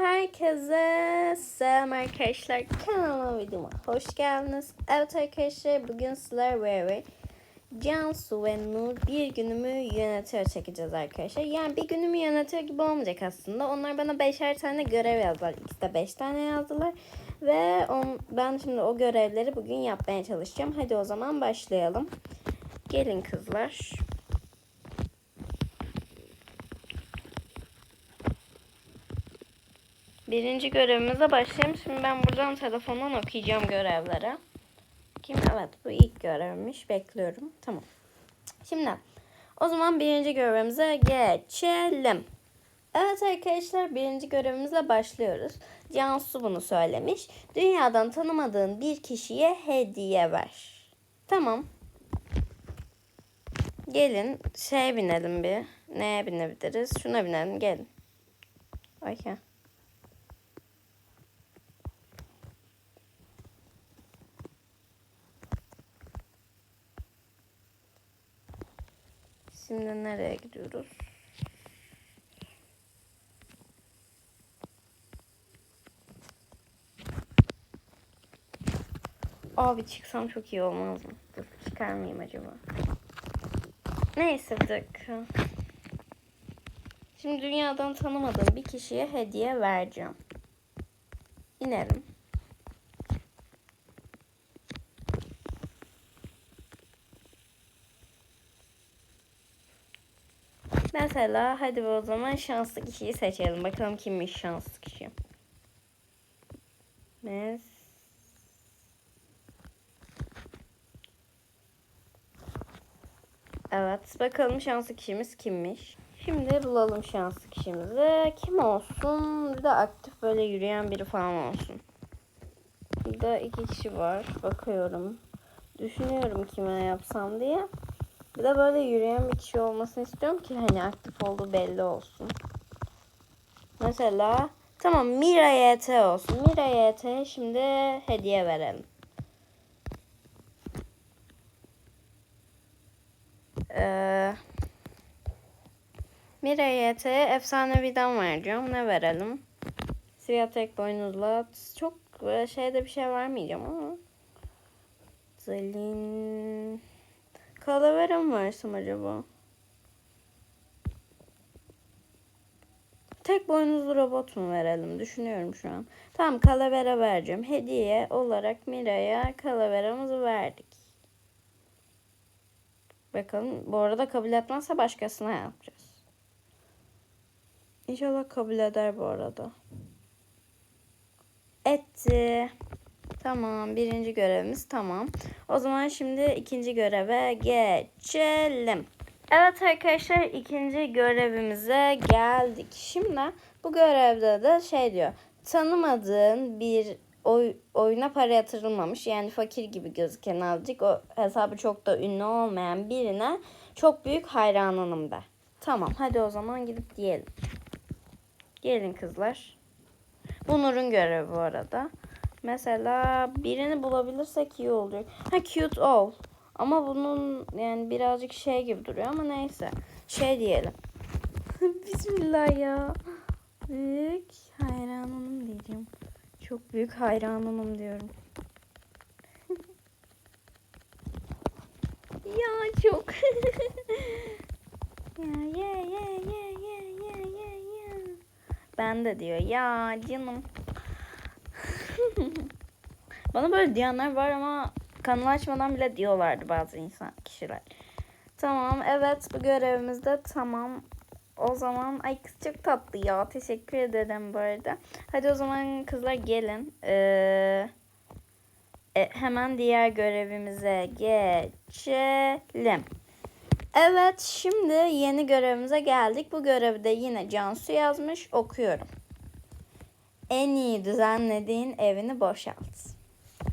Herkese selam arkadaşlar. Kanalıma videoma hoş geldiniz. Evet arkadaşlar bugün sizler ve Cansu ve Nur bir günümü yönetiyor çekeceğiz arkadaşlar. Yani bir günümü yönetiyor gibi olmayacak aslında. Onlar bana beşer tane görev yazdılar. İkisi de beş tane yazdılar. Ve on, ben şimdi o görevleri bugün yapmaya çalışacağım. Hadi o zaman başlayalım. Gelin kızlar. Birinci görevimize başlayalım. Şimdi ben buradan telefondan okuyacağım görevlere. Kim? Evet bu ilk görevmiş. Bekliyorum. Tamam. Şimdi o zaman birinci görevimize geçelim. Evet arkadaşlar birinci görevimizle başlıyoruz. Cansu bunu söylemiş. Dünyadan tanımadığın bir kişiye hediye ver. Tamam. Gelin şey binelim bir. Neye binebiliriz? Şuna binelim gelin. Ay Şimdi nereye gidiyoruz? Abi çıksam çok iyi olmaz mı? Dur çıkar mıyım acaba? Neyse bir. Şimdi dünyadan tanımadığım bir kişiye hediye vereceğim. İnelim. Mesela hadi o zaman şanslı kişiyi seçelim. Bakalım kimmiş şanslı kişi. Mes Evet bakalım şanslı kişimiz kimmiş. Şimdi bulalım şanslı kişimizi. Kim olsun? Bir de aktif böyle yürüyen biri falan olsun. Burada iki kişi var. Bakıyorum. Düşünüyorum kime yapsam diye. Bir de böyle yürüyen bir kişi olmasını istiyorum ki hani aktif olduğu belli olsun. Mesela tamam Mira YT olsun. Mira YT'ye şimdi hediye verelim. Ee, Mira YT'ye efsaneviden vereceğim. Ne verelim? Siyah tek boynuzlu at. Çok böyle şeyde bir şey vermeyeceğim ama. Zelin... Kalavera mı versem acaba? Tek boynuzlu robot mu verelim? Düşünüyorum şu an. Tamam kalavera vereceğim. Hediye olarak Mira'ya kalaveramızı verdik. Bakalım bu arada kabul etmezse başkasına yapacağız. İnşallah kabul eder bu arada. Etti. Tamam birinci görevimiz tamam. O zaman şimdi ikinci göreve geçelim. Evet arkadaşlar ikinci görevimize geldik. Şimdi bu görevde de şey diyor. Tanımadığın bir oy, oyuna para yatırılmamış yani fakir gibi gözüken azıcık o hesabı çok da ünlü olmayan birine çok büyük hayranınım de. Tamam hadi o zaman gidip diyelim. Gelin kızlar. Bu Nur'un görevi bu arada. Mesela birini bulabilirsek iyi olacak. Ha cute all. Ama bunun yani birazcık şey gibi duruyor ama neyse. Şey diyelim. Bismillah ya. Büyük hayranım diyeceğim. Çok büyük hayranım diyorum. ya çok. ya ya ya ya ya ya ya. Ben de diyor ya canım. Bana böyle diyenler var ama kanalı açmadan bile diyorlardı bazı insan kişiler. Tamam evet bu görevimiz de tamam. O zaman ay kız çok tatlı ya. Teşekkür ederim bu arada. Hadi o zaman kızlar gelin. Ee, e, hemen diğer görevimize geçelim. Evet şimdi yeni görevimize geldik. Bu görevi de yine Cansu yazmış. Okuyorum. En iyi düzenlediğin evini boşalt.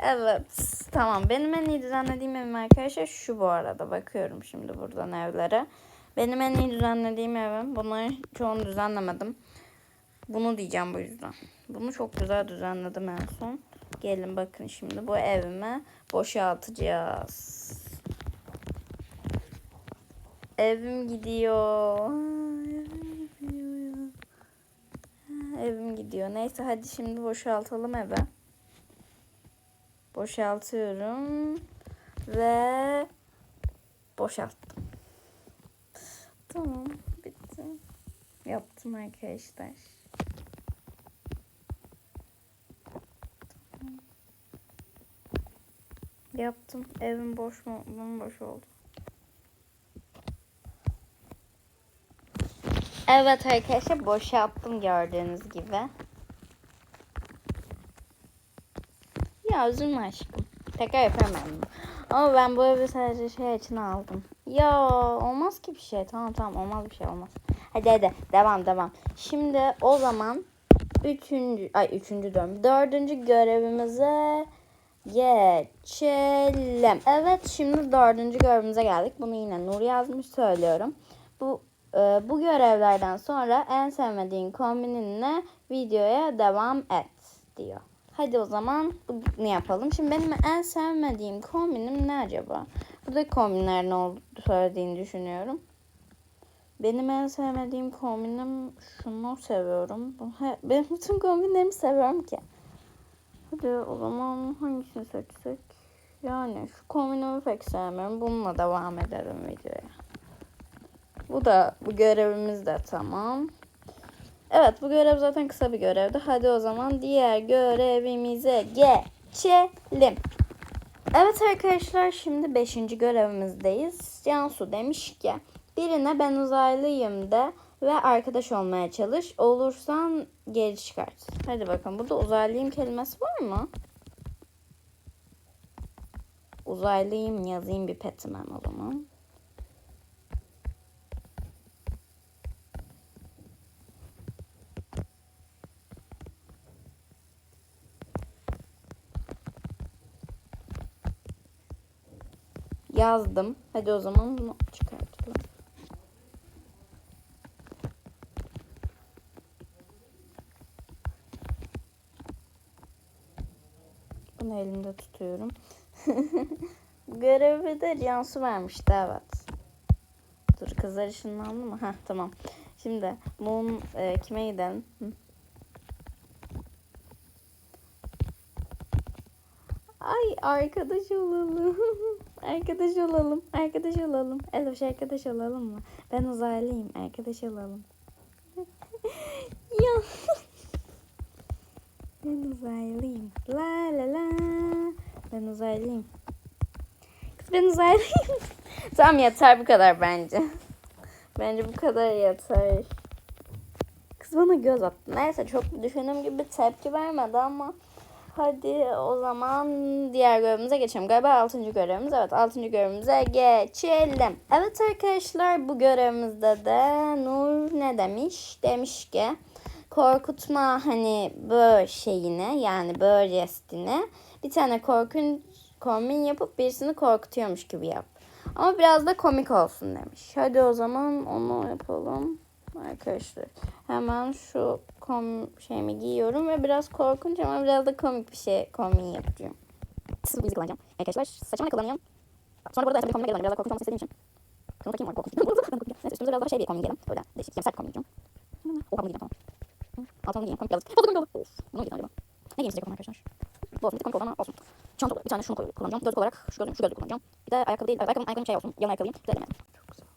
Evet tamam benim en iyi düzenlediğim evim arkadaşlar şu bu arada bakıyorum şimdi buradan evlere. Benim en iyi düzenlediğim evim. Bunları çoğunu düzenlemedim. Bunu diyeceğim bu yüzden. Bunu çok güzel düzenledim en son. Gelin bakın şimdi bu evimi boşaltacağız. Evim gidiyor. Evim gidiyor. Neyse hadi şimdi boşaltalım eve. Boşaltıyorum. Ve boşalttım. Tamam bitti. Yaptım arkadaşlar. Yaptım. Evim boş mu? Bomboş oldu. Evet arkadaşlar boşalttım gördüğünüz gibi. Ya üzülme aşkım. Tekrar bunu. Ama ben bu evi sadece şey için aldım. Ya olmaz ki bir şey. Tamam tamam olmaz bir şey olmaz. Hadi hadi devam devam. Şimdi o zaman üçüncü ay üçüncü dön dördüncü görevimize geçelim. Evet şimdi dördüncü görevimize geldik. Bunu yine Nur yazmış söylüyorum. Bu bu görevlerden sonra en sevmediğin kombininle videoya devam et diyor. Hadi o zaman bunu yapalım. Şimdi benim en sevmediğim kombinim ne acaba? Burada kombinler ne olduğunu söylediğini düşünüyorum. Benim en sevmediğim kombinim şunu seviyorum. Ben bütün kombinlerimi seviyorum ki. Hadi o zaman hangisini seçsek? Yani şu kombinimi pek sevmiyorum. Bununla devam edelim videoya. Bu da bu görevimiz de tamam. Evet bu görev zaten kısa bir görevdi. Hadi o zaman diğer görevimize geçelim. Evet arkadaşlar şimdi 5. görevimizdeyiz. Cansu demiş ki birine ben uzaylıyım de ve arkadaş olmaya çalış. Olursan geri çıkart. Hadi bakalım burada uzaylıyım kelimesi var mı? Uzaylıyım yazayım bir petime o zaman. Yazdım. Hadi o zaman bunu çıkartalım. Bunu elimde tutuyorum. Görevi de Cansu vermişti evet. Dur kızlar ışınlandı mı? Heh tamam. Şimdi bunun e, kime gidelim? Hı. Ay arkadaş olalım. arkadaş olalım. Arkadaş olalım. Eloş arkadaş olalım mı? Ben uzaylıyım. Arkadaş olalım. ya. ben uzaylıyım. La la la. Ben uzaylıyım. Kız ben uzaylıyım. tamam yeter bu kadar bence. Bence bu kadar yeter. Kız bana göz attı. Neyse çok düşündüğüm gibi tepki vermedi ama Hadi o zaman diğer görevimize geçelim. Galiba 6. görevimiz. Evet 6. görevimize geçelim. Evet arkadaşlar bu görevimizde de Nur ne demiş? Demiş ki korkutma hani böyle şeyine yani böyle jestine bir tane korkunç kombin yapıp birisini korkutuyormuş gibi yap. Ama biraz da komik olsun demiş. Hadi o zaman onu yapalım. Arkadaşlar hemen şu kom şeyimi giyiyorum ve biraz korkunç ama biraz da komik bir şey kombin yapacağım. Sıvı bizi kullanacağım. Arkadaşlar saçımı kullanıyorum. Sonra burada tabii kombine geliyorum. Biraz daha korkunç olmasını istediğim için. Şunu takayım var korkunç. Neyse üstümüze biraz daha şey bir kombin giyelim. Böyle değişik. Yani sert kombin giyeceğim. Oha bunu giyeceğim tamam. Altına giyeyim. Komik biraz. Fazla komik oldu. Of. Bunu giyeceğim acaba. Ne giyeyim size bakalım arkadaşlar. Bu olsun. Komik oldu ama olsun. Çanta bir tane şunu kullanacağım. Gözlük olarak şu gözlüğüm, şu gözlüğü kullanacağım. Bir de ayakkabı değil. Ayakkabım, ayakkabım şey olsun. Yan ayakkabıyım. Bir de elemedim. Çok güzel.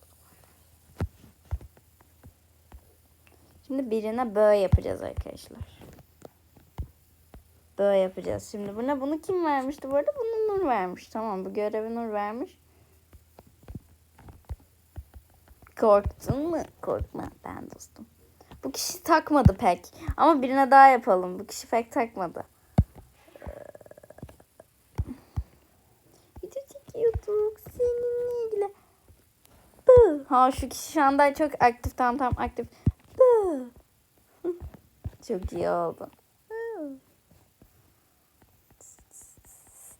Şimdi birine böyle yapacağız arkadaşlar. Böyle yapacağız. Şimdi buna bunu kim vermişti bu arada? Bunu Nur vermiş. Tamam bu görevi Nur vermiş. Korktun mu? Korkma ben dostum. Bu kişi takmadı pek. Ama birine daha yapalım. Bu kişi pek takmadı. Ee, Video çekiyorduk seninle ilgili. Ha şu kişi şu anda çok aktif. Tamam tamam aktif. Çok iyi oldu.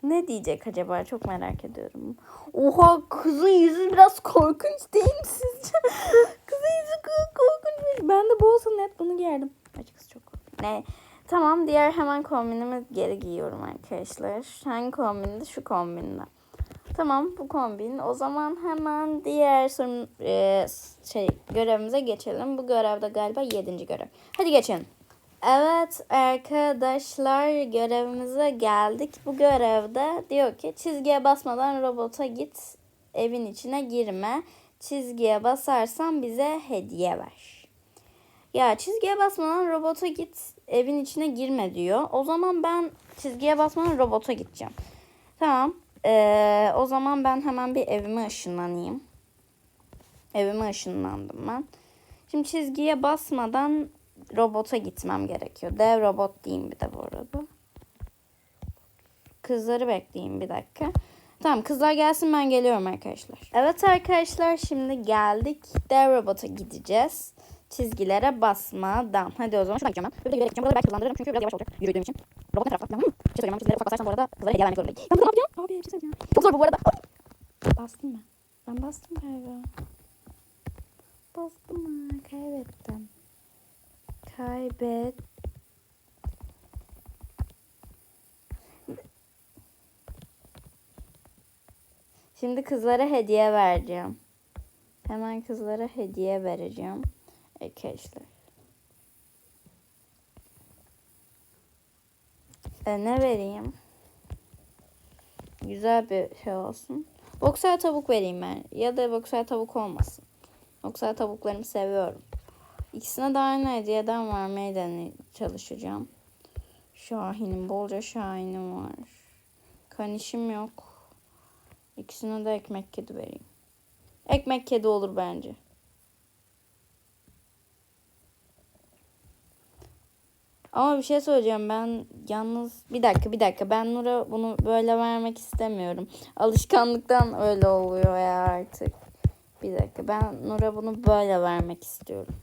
Ne diyecek acaba? Çok merak ediyorum. Oha kızın yüzü biraz korkunç değil mi sizce? kızın yüzü ko- korkunç. Ben de bu olsa net bunu giyerdim. Açıkçası çok. Ne? Tamam diğer hemen kombinimi geri giyiyorum arkadaşlar. Hangi kombinde? Şu kombinde. Tamam bu kombin. O zaman hemen diğer sorun, e, şey görevimize geçelim. Bu görevde galiba 7. görev. Hadi geçelim. Evet arkadaşlar görevimize geldik. Bu görevde diyor ki çizgiye basmadan robota git evin içine girme. Çizgiye basarsan bize hediye ver. Ya çizgiye basmadan robota git evin içine girme diyor. O zaman ben çizgiye basmadan robota gideceğim. Tamam. Ee, o zaman ben hemen bir evime ışınlanayım. Evime ışınlandım ben. Şimdi çizgiye basmadan robota gitmem gerekiyor. Dev robot diyeyim bir de bu arada. Kızları bekleyeyim bir dakika. Tamam kızlar gelsin ben geliyorum arkadaşlar. Evet arkadaşlar şimdi geldik. Dev robota gideceğiz. Çizgilere basmadan. Hadi o zaman şuradan gideceğim ben. Böyle yürüyerek gideceğim. Buraları belki hızlandırırım çünkü biraz yavaş olacak yürüdüğüm için. Robot ne tarafta? Tamam mı? Bir şey söyleyeceğim. Ben çizgilere ufak basarsam bu arada kızlara hediye vermek zorundayım. Ben burada ne yapacağım? Abi bir şey söyleyeceğim. Çok zor bu bu arada. Ay! Bastım ben. Ben bastım galiba. Bastım mı? Kaybettim. Kaybet. Şimdi kızlara hediye vereceğim. Hemen kızlara hediye vereceğim. Arkadaşlar. E, ne vereyim? Güzel bir şey olsun. Bokser tavuk vereyim ben. Ya da bokser tavuk olmasın. Bokser tavuklarımı seviyorum. İkisine de aynı hediyeden vermeye deney çalışacağım. Şahin'im. Bolca Şahin'im var. Kanişim yok. İkisine de ekmek kedi vereyim. Ekmek kedi olur bence. Ama bir şey söyleyeceğim ben yalnız bir dakika bir dakika ben Nur'a bunu böyle vermek istemiyorum. Alışkanlıktan öyle oluyor ya artık. Bir dakika ben Nur'a bunu böyle vermek istiyorum.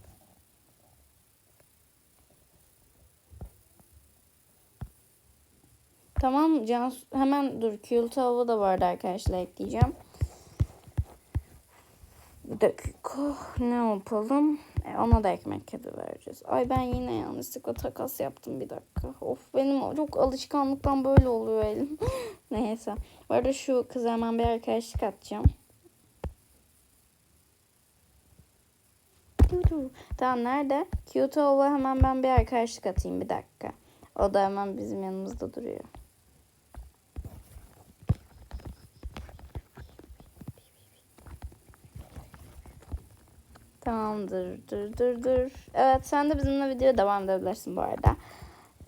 Tamam Can hemen dur kül tavuğu da vardı arkadaşlar ekleyeceğim. Bir dakika ne yapalım? E, ona da ekmek kedi vereceğiz. Ay ben yine yanlışlıkla takas yaptım bir dakika. Of benim çok alışkanlıktan böyle oluyor elim. Neyse. Bu arada şu kıza hemen bir arkadaşlık atacağım. Tamam nerede? Kyoto'ya hemen ben bir arkadaşlık atayım bir dakika. O da hemen bizim yanımızda duruyor. Tamamdır. Dur dur dur. Evet sen de bizimle video devam edebilirsin bu arada.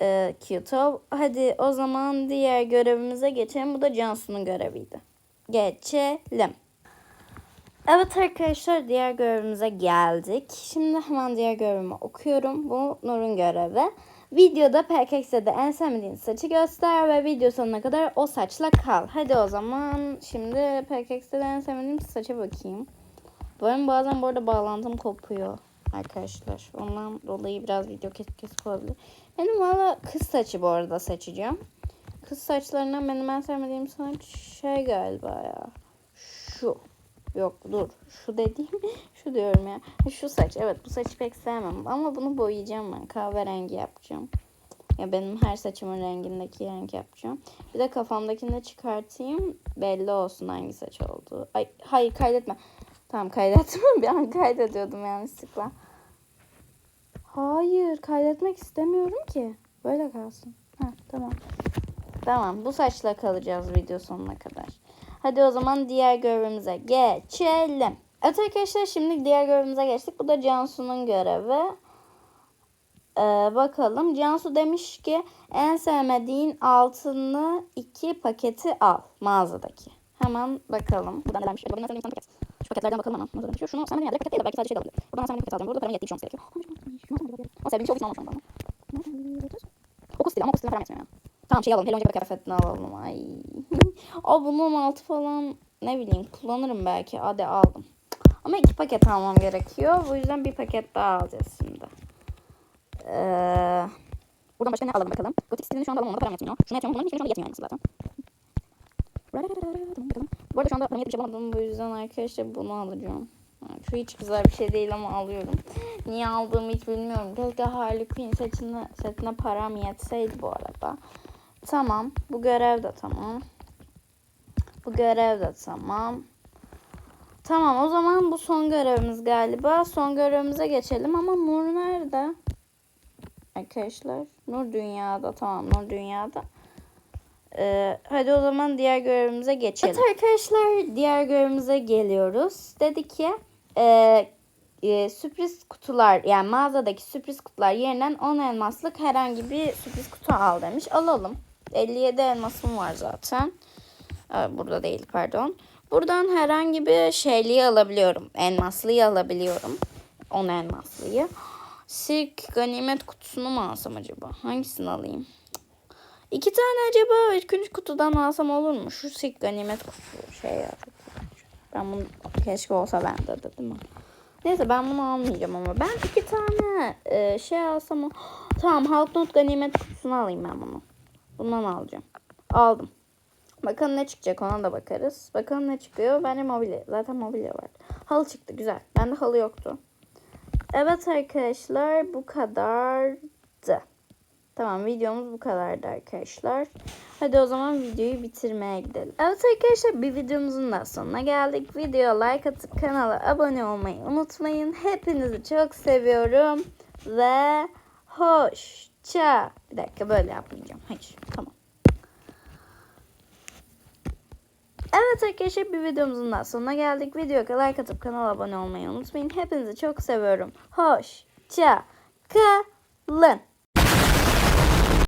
Ee, Kyoto. Hadi o zaman diğer görevimize geçelim. Bu da Cansu'nun göreviydi. Geçelim. Evet arkadaşlar diğer görevimize geldik. Şimdi hemen diğer görevimi okuyorum. Bu Nur'un görevi. Videoda PKX'de en sevmediğin saçı göster ve video sonuna kadar o saçla kal. Hadi o zaman şimdi PKX'de en sevmediğim saça bakayım. Benim bazen bu arada bağlantım kopuyor arkadaşlar. Ondan dolayı biraz video kesip kesip olabilir. Benim valla kız saçı bu arada seçeceğim. Kız saçlarından benim en sevmediğim saç şey galiba ya. Şu. Yok dur. Şu dediğim şu diyorum ya. Şu saç. Evet bu saçı pek sevmem. Ama bunu boyayacağım ben. Kahverengi yapacağım. Ya benim her saçımın rengindeki renk yapacağım. Bir de kafamdakini de çıkartayım. Belli olsun hangi saç olduğu. Ay hayır kaydetme. Tamam kaydettim. Bir an kaydediyordum yanlışlıkla. Hayır kaydetmek istemiyorum ki. Böyle kalsın. Ha, tamam. Tamam bu saçla kalacağız video sonuna kadar. Hadi o zaman diğer görevimize geçelim. Evet arkadaşlar şimdi diğer görevimize geçtik. Bu da Cansu'nun görevi. Ee, bakalım. Cansu demiş ki en sevmediğin altını iki paketi al mağazadaki. Hemen bakalım. Buradan nelermiş? Buradan sevmediğim paket. Şu paketlerden bakalım hemen. Mağazada Şu şunu sevmediğim yerde paket değil de belki sadece şey de alabilir. Buradan sevmediğim paket alacağım. Burada param yettiği için olması gerekiyor. Ama sevdiğim şey olduğu için almam şu anda. Okul stili ama okul stiline param yetmiyor ya. Tamam şey alalım. Hello Önce kıyafetini alalım. Ay. o bunun altı falan ne bileyim kullanırım belki. Hadi aldım. Ama iki paket almam gerekiyor. Bu yüzden bir paket daha alacağız şimdi. Ee, buradan başka ne alalım bakalım. Gotik stilini şu anda alamam. Onda param yetmiyor. Şunu yapacağım. Bunların hiçbiri şu anda yetmiyor yani zaten. Bu arada şu anda param yetmiş yapamadım. Bu yüzden arkadaşlar bunu alacağım. Şu hiç güzel bir şey değil ama alıyorum. Niye aldığımı hiç bilmiyorum. Keşke Harley Quinn setine, setine param yetseydi bu arada. Tamam. Bu görev de tamam. Bu görev de tamam. Tamam o zaman bu son görevimiz galiba. Son görevimize geçelim ama Nur nerede? arkadaşlar. Nur Dünya'da tamam Nur Dünya'da. Ee, hadi o zaman diğer görevimize geçelim. Evet arkadaşlar diğer görevimize geliyoruz. Dedi ki e, e, sürpriz kutular yani mağazadaki sürpriz kutular yerinden 10 elmaslık herhangi bir sürpriz kutu al demiş. Alalım. 57 elmasım var zaten. Aa, burada değil pardon. Buradan herhangi bir şeyliği alabiliyorum. Elmaslıyı alabiliyorum. 10 elmaslıyı. Sirk ganimet kutusunu mu alsam acaba? Hangisini alayım? İki tane acaba üçüncü kutudan alsam olur mu? Şu sirk ganimet kutusu şey ya. Ben bunu keşke olsa bende de değil mi? Neyse ben bunu almayacağım ama ben iki tane e, şey alsam o- Tamam halk not ganimet kutusunu alayım ben bunu. Bundan alacağım. Aldım. Bakalım ne çıkacak ona da bakarız. Bakalım ne çıkıyor. Bence mobilya. Zaten mobilya var. Halı çıktı güzel. Bende halı yoktu. Evet arkadaşlar bu kadardı. Tamam videomuz bu kadardı arkadaşlar. Hadi o zaman videoyu bitirmeye gidelim. Evet arkadaşlar bir videomuzun da sonuna geldik. Videoya like atıp kanala abone olmayı unutmayın. Hepinizi çok seviyorum. Ve hoşça. Bir dakika böyle yapmayacağım. Hayır tamam. Evet arkadaşlar bir videomuzun daha sonuna geldik. Videoya like atıp kanala abone olmayı unutmayın. Hepinizi çok seviyorum. Hoşça kalın.